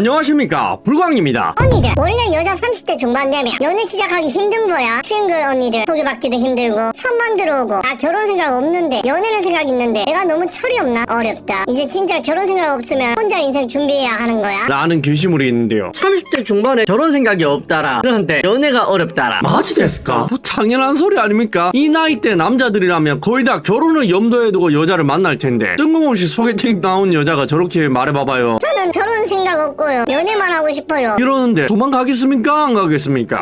안녕하십니까. 불광입니다. 언니들 원래 여자 30대 중반 되면 연애 시작하기 힘든 거야. 싱글 언니들 소개받기도 힘들고 선만 들어오고. 나 결혼 생각 없는데 연애는 생각 있는데 내가 너무 철이 없나? 어렵다. 이제 진짜 결혼 생각 없으면 혼자 인생 준비해야 하는 거야. 라는 게시물이 있는데요. 30대 중반에 결혼 생각이 없다라. 그런데 연애가 어렵다라. 마지 됐을까? 뭐 당연한 소리 아닙니까? 이 나이 때 남자들이라면 거의 다 결혼을 염두에 두고 여자를 만날 텐데 뜬금없이 소개팅 나온 여자가 저렇게 말해봐봐요. 저는 결혼 생각 없고요. 연애만 하고 싶어요. 이러는데 도망가겠습니까? 안 가겠습니까?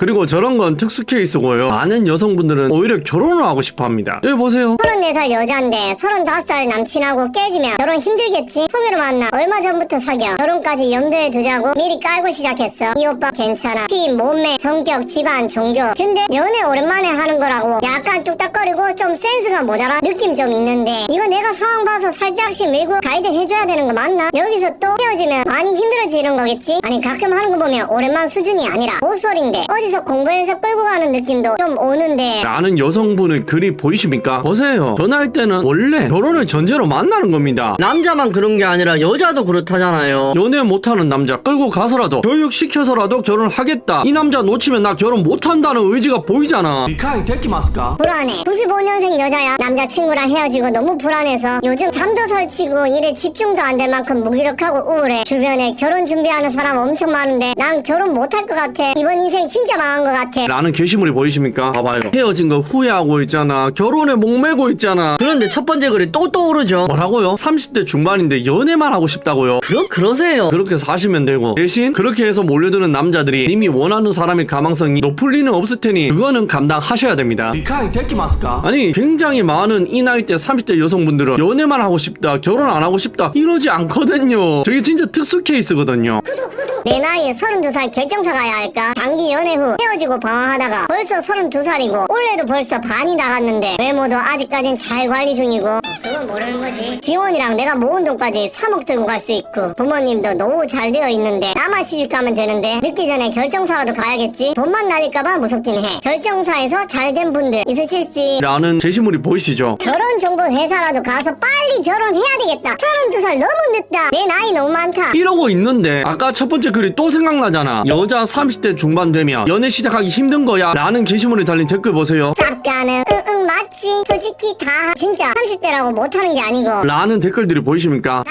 그리고 저런 건 특수 케이스고요. 많은 여성분들은 오히려 결혼을 하고 싶어 합니다. 여기 보세요. 34살 여자인데 35살 남친하고 깨지면 결혼 힘들겠지? 소개로 만나 얼마 전부터 사겨. 결혼까지 염두에 두자고 미리 깔고 시작했어. 이 오빠 괜찮아. 키, 몸매, 성격, 집안, 종교. 근데 연애 오랜만에 하는 거라고 약간 뚝딱거리고 좀 센스가 모자라 느낌 좀 있는데 이거 내가 상황 봐서 살짝씩 밀고 가이드 해줘야 되는 거 맞나? 여기서 또 헤어지면 많이 힘들어지는 거겠지? 아니 가끔 하는 거 보면 오랜만 수준이 아니라 옷소리인데 어디서 공부해서 끌고 가는 느낌도 좀 오는데 라는 여성분의 글이 보이십니까? 보세요 저 나이 때는 원래 결혼을 전제로 만나는 겁니다 남자만 그런 게 아니라 여자도 그렇다잖아요. 연애 못하는 남자 끌고 가서라도 교육시켜서라도 결혼하겠다 이 남자 놓치면 나 결혼 못한다는 의지가 보이잖아 미카이 데키마스까? 불안해. 95년생 여자야. 남자친구랑 헤어지고 너무 불안해서 요즘 잠도 설치고 일에 집중도 안 될 만큼 무기력하고 우울해. 주변에 결혼 준비하는 사람 엄청 많은데 난 결혼 못할 것 같아. 이번 인생 진짜 망한 것 같아. 라는 게시물이 보이십니까? 봐봐요 헤어진 거 후회하고 있잖아 결혼에 목매고 있잖아 그런데 첫 번째 글이 또 떠오르죠. 뭐라고요? 30대 중반인데 연애만 하고 싶다고요? 그럼 그러세요. 그렇게 사시면 되고 대신 그렇게 해서 몰려드는 남자들이 이미 원하는 사람의 가망성이 높을 리는 없을 테니 그거는 감당하셔야 됩니다 미카이 데키마스까? 아니 굉장히 많은 이 나이 때 30대 여성분들은 연애만 하고 싶다 결혼 안 하고 싶다 이러지 않거든요 저게 진짜 특수 케이스거든요 내 나이에 32살 결정사 가야 할까? 장기 연애 후 헤어지고 방황하다가 벌써 32살이고 올해도 벌써 반이 나갔는데 외모도 아직까진 잘 관리 중이고 그건 모르는 거지. 지원이랑 내가 모은 돈까지 3억 들고 갈 수 있고 부모님도 노후 잘 되어 있는데 나만 시집 가면 되는데 늦기 전에 결정사라도 가야겠지? 돈만 날릴까봐 무섭긴 해. 결정사에서 잘 된 분들 있으실지. 라는 게시물이 보이시죠? 결혼 정보 회사라도 가서 빨리 결혼해야 되겠다. 32살 너무 늦다. 내 나이 너무 많다. 이러고 있는데 아까 첫 번째 글이 또 생각나잖아. 여자 30대 중반 되면 연애 시작하기 힘든 거야. 라는 게시물에 달린 댓글 보세요. 쌉가는 맞지 솔직히 다 진짜 30대라고 못하는 게 아니고 라는 댓글들이 보이십니까?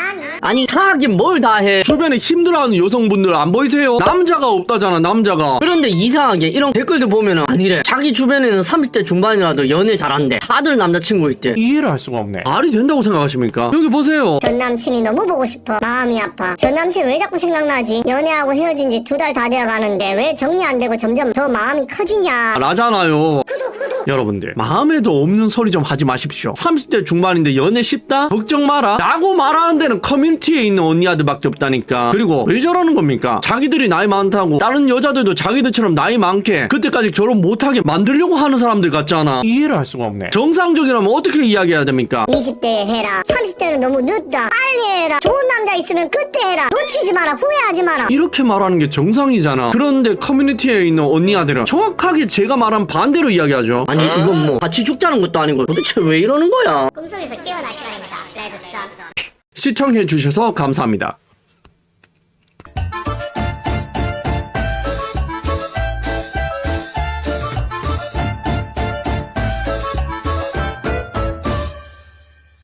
아니 다 하긴 뭘 다 해. 주변에 힘들어하는 여성분들 안 보이세요? 남자가 없다잖아 남자가 그런데 이상하게 이런 댓글들 보면은 아니래. 자기 주변에는 30대 중반이라도 연애 잘한대. 다들 남자친구 있대. 이해를 할 수가 없네 말이 된다고 생각하십니까? 여기 보세요 전 남친이 너무 보고 싶어 마음이 아파 전 남친 왜 자꾸 생각나지 연애하고 헤어진 지 두 달 다 되어 가는데 왜 정리 안 되고 점점 더 마음이 커지냐 라잖아요 여러분들. 마음에도 없는 소리 좀 하지 마십시오. 30대 중반인데 연애 쉽다? 걱정 마라. 라고 말하는 데는 커뮤니티에 있는 언니아들밖에 없다니까. 그리고 왜 저러는 겁니까? 자기들이 나이 많다고. 다른 여자들도 자기들처럼 나이 많게 그때까지 결혼 못하게 만들려고 하는 사람들 같잖아. 이해를 할 수가 없네. 정상적이라면 어떻게 이야기해야 됩니까? 20대에 해라. 30대는 너무 늦다. 빨리 해라. 좋은 남자 있으면 그때 해라. 놓치지 마라. 후회하지 마라. 이렇게 말하는 게 정상이잖아. 그런데 커뮤니티에 있는 언니아들은 정확하게 제가 말한 반대로 이야기하죠 아니 이건 뭐 같이 죽자는 것도 아니고 도대체 왜 이러는 거야? 꿈속에서 깨어날 시간입니다. 레드 선 시청해 주셔서 감사합니다